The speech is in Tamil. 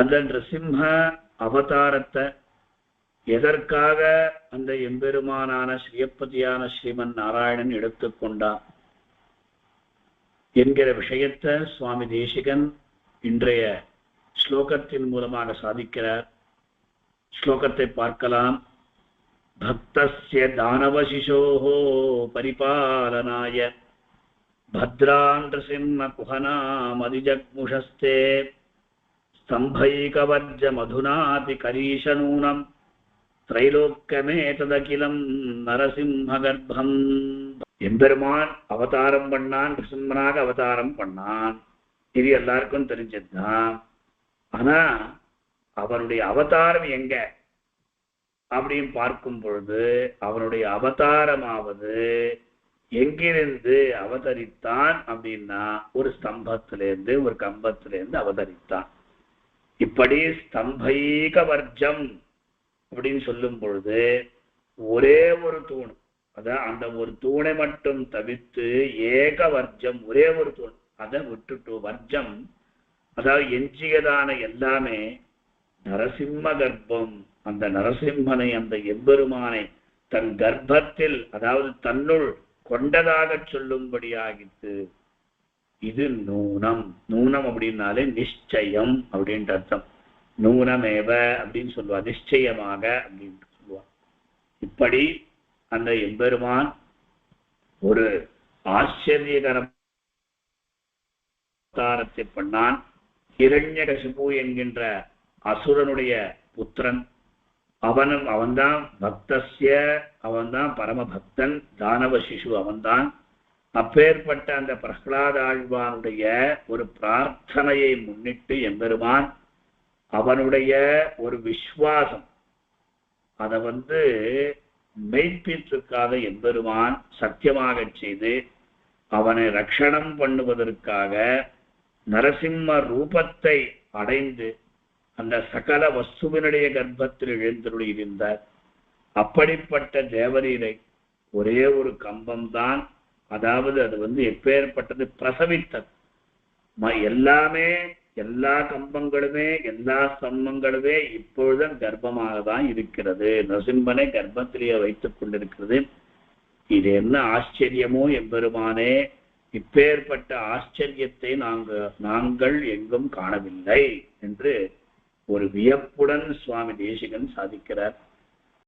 அந்த நிருசிம்ம அவதாரத்தை எதற்காக அந்த எம்பெருமானான ஸ்ரீயப்பதியான ஸ்ரீமன் நாராயணன் எடுத்துக்கொண்டான் என்கிற விஷயத்தை சுவாமி தேசிகன் இன்றைய ஸ்லோகத்தின் மூலமாக சாதிக்கிறார். ஸ்லோகத்தை பார்க்கலாம். பக்தசிய தானவசிசோஹோ பரிபாலனாய. பத்ரான் சிம்ம குஹனாம் அதிஜக்முஷஸ்தே. स्तम्भैकवर्जमधुनाति करीशनूनम् திரைலோக்கமேததகிலம் நரசிம்மகர்ப்பம் எம்பெருமான் அவதாரம் பண்ணான் நிருசிம்மனாக அவதாரம் பண்ணான் இது எல்லாருக்கும் தெரிஞ்சதுதான் ஆனா அவனுடைய அவதாரம் எங்க அப்படின்னு பார்க்கும் பொழுது அவனுடைய அவதாரமாவது எங்கிருந்து அவதரித்தான் அப்படின்னா ஒரு ஸ்தம்பத்திலிருந்து ஒரு கம்பத்திலிருந்து அவதரித்தான் இப்படி ஸ்தம்பைக வர்ஜம் அப்படின்னு சொல்லும் பொழுது ஒரே ஒரு தூண். அதான் அந்த ஒரு தூணை மட்டும் தவிர்த்து ஏக வர்ஜம் ஒரே ஒரு தூண். அதை விட்டுட்டு வர்ஜம் அதாவது எஞ்சியதான எல்லாமே நரசிம்ம கர்ப்பம். அந்த நரசிம்மனை அந்த எம்பெருமானை தன் கர்ப்பத்தில் அதாவது தன்னுள் கொண்டதாக சொல்லும்படியாகித்து இது நூனம். நூனம் அப்படின்னாலே நிச்சயம் அப்படின்ற அர்த்தம். நூனமேவ அப்படின்னு சொல்லுவா. நிச்சயமாக அப்படின்னு சொல்லுவா. இப்படி அந்த எம்பெருமான் ஒரு ஆச்சரியகரம் அவதாரத்தை பண்ணான். ஹிரண்யகசிபு என்கின்ற அசுரனுடைய புத்திரன். அவனும் அவன்தான் பக்தசிய அவன்தான் பரம பக்தன் தானவ சிசு அவன்தான். அப்பேற்பட்ட அந்த பிரகலாத ஆழ்வானுடைய ஒரு பிரார்த்தனையை முன்னிட்டு எம்பெருமான் அவனுடைய ஒரு விஸ்வாசம் அதை வந்து மெய்ப்பித்திற்காக எம்பெருமான் சத்தியமாக செய்து அவனை ரட்சணம் பண்ணுவதற்காக நரசிம்ம ரூபத்தை அடைந்து அந்த சகல வஸ்துவினுடைய கர்ப்பத்தில் எழுந்தருளி இருந்தார் அப்படிப்பட்ட தேவரீரை ஒரே ஒரு கம்பம் தான் அதாவது அது வந்து எப்பேற்பட்டது பிரசவித்தது. எல்லாமே எல்லா கம்பங்களுமே எல்லா ஸ்தம்பங்களுமே இப்பொழுதும் கர்ப்பமாக தான் இருக்கிறது. நரசிம்மனை கர்ப்பத்திலேயே வைத்துக் கொண்டிருக்கிறது. இது என்ன ஆச்சரியமோ எம்பெருமானே இப்பேற்பட்ட ஆச்சரியத்தை நாங்கள் நாங்கள் எங்கும் காணவில்லை என்று ஒரு வியப்புடன் சுவாமி தேசிகன் சாதிக்கிறார்.